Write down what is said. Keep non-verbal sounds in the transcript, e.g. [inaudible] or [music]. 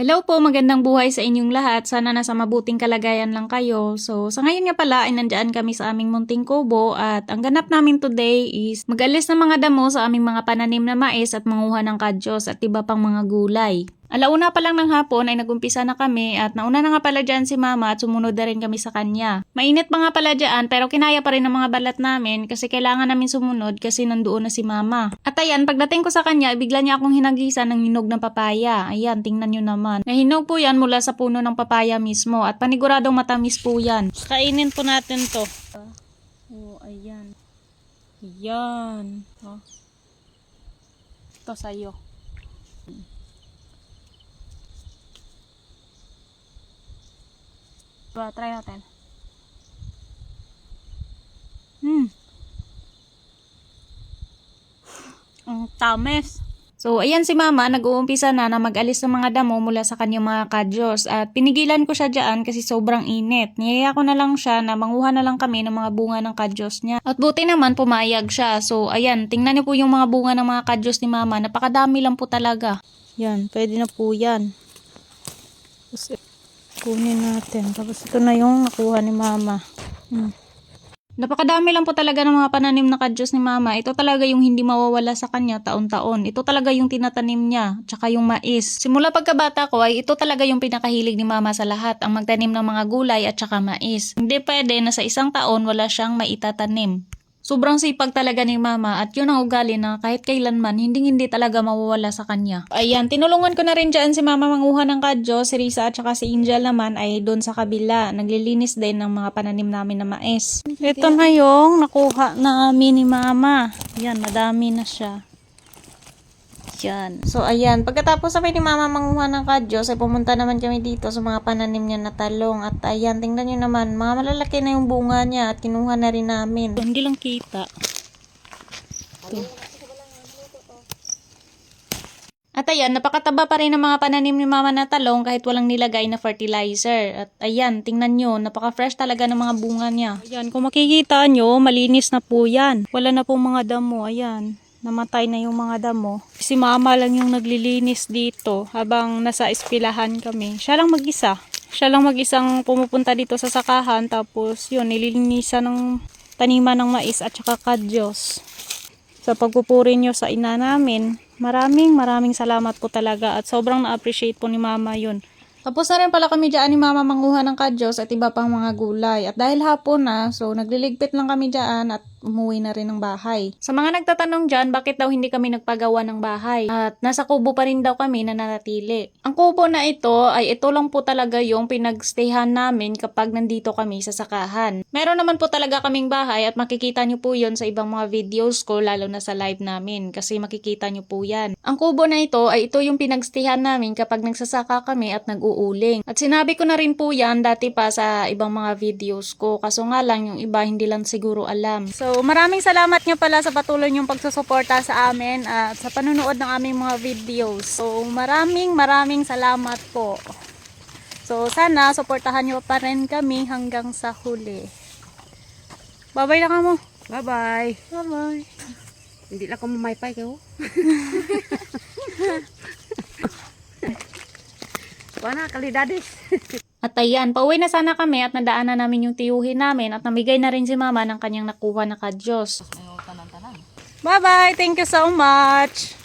Hello po, magandang buhay sa inyong lahat. Sana nasa mabuting kalagayan lang kayo. So, sa ngayon nga pala ay nandyan kami sa aming munting kubo at ang ganap namin today is mag-alis ng mga damo sa aming mga pananim na mais at manguha ng kadyos at iba pang mga gulay. Alauna pa lang ng hapon ay nagumpisa na kami at nauna na nga pala dyan si mama at sumunod na rin kami sa kanya. Mainit pa nga pala dyan pero kinaya pa rin ng mga balat namin kasi kailangan namin sumunod kasi nandoon na si mama. At ayan, pagdating ko sa kanya, bigla niya akong hinagisan ng hinog ng papaya. Ayan, tingnan nyo naman. Nahinog po yan mula sa puno ng papaya mismo at paniguradong matamis po yan. Kainin po natin to. Oh, ayan. Yan. Oh. Ito sa'yo. Diba, try natin. Hmm. Ang tamis. So, ayan si mama, nag-uumpisa na na mag-alis ng mga damo mula sa kanyang mga kadyos. At pinigilan ko siya dyan kasi sobrang init. Niyaya ko na lang siya na manguha na lang kami ng mga bunga ng kadyos niya. At buti naman, pumayag siya. So, ayan, tingnan niyo po yung mga bunga ng mga kadyos ni mama. Napakadami lang po talaga. Yan, pwede na po yan. Kunin natin. Tapos, ito na yung nakuha ni mama. Hmm. Napakadami lang po talaga ng mga pananim na kadyos ni mama. Ito talaga yung hindi mawawala sa kanya taon-taon. Ito talaga yung tinatanim niya, tsaka yung mais. Simula pagkabata ko ay ito talaga yung pinakahilig ni mama sa lahat, ang magtanim ng mga gulay at tsaka mais. Hindi pwede na sa isang taon wala siyang maitatanim. Sobrang sipag talaga ni mama at yun ang ugali na kahit kailanman hindi hindi talaga mawawala sa kanya. Ayan, tinulungan ko na rin dyan si mama manguha ng kadyo, si Risa at saka si Angel naman ay doon sa kabila. Naglilinis din ng mga pananim namin na mais. Ito na yung nakuha namin ni mama. Yan, madami na siya. Yan. So, ayan. Pagkatapos sabi ni Mama manguha ng kadyos, ay pumunta naman kami dito sa mga pananim niya na talong. At ayan, tingnan nyo naman, mga malalaki na yung bunga niya at kinuha na rin namin. Hindi lang kita. At ayan, napakataba pa rin ng mga pananim ni Mama na talong kahit walang nilagay na fertilizer. At ayan, tingnan nyo, napaka-fresh talaga ng mga bunga niya. Ayan, kung makikita nyo, malinis na po yan. Wala na pong mga damo, ayan. Namatay na yung mga damo. Si Mama lang yung naglilinis dito habang nasa espilahan kami. Siya lang mag-isa. Siya lang mag-isang pumupunta dito sa sakahan tapos yun, nililinisan ng taniman ng mais at saka kadyos sa pagpupuri nyo sa ina namin. Maraming maraming salamat po talaga at sobrang na-appreciate po ni mama yun. Tapos na rin pala kami dyan ni mama manguha ng kadyos at iba pang mga gulay. At dahil hapon na, so nagliligpit lang kami dyan at umuwi na rin ng bahay. Sa mga nagtatanong dyan, bakit daw hindi kami nagpagawa ng bahay? At nasa kubo pa rin daw kami na nanatili. Ang kubo na ito ay ito lang po talaga yung pinagstayhan namin kapag nandito kami sa sakahan. Meron naman po talaga kaming bahay at makikita nyo po yon sa ibang mga videos ko lalo na sa live namin kasi makikita nyo po yan. Ang kubo na ito ay ito yung pinagstayhan namin kapag nagsasaka kami at nag-uuling. At sinabi ko na rin po yan dati pa sa ibang mga videos ko kaso nga lang yung iba hindi lang siguro alam. So maraming salamat nyo pala sa patuloy nyong pagsusuporta sa amin at sa panunood ng aming mga videos. So maraming maraming salamat po. So sana suportahan nyo pa rin kami hanggang sa huli. Bye-bye na ka mo. Bye-bye. Bye-bye. Hindi lang ko mamaypay kayo. [laughs] Wana, kalidades. [laughs] At ayan, pauwi na sana kami at nadaanan namin yung tiyuhin namin at namigay na rin si mama ng kanyang nakuha na kadyos. Bye-bye! Thank you so much!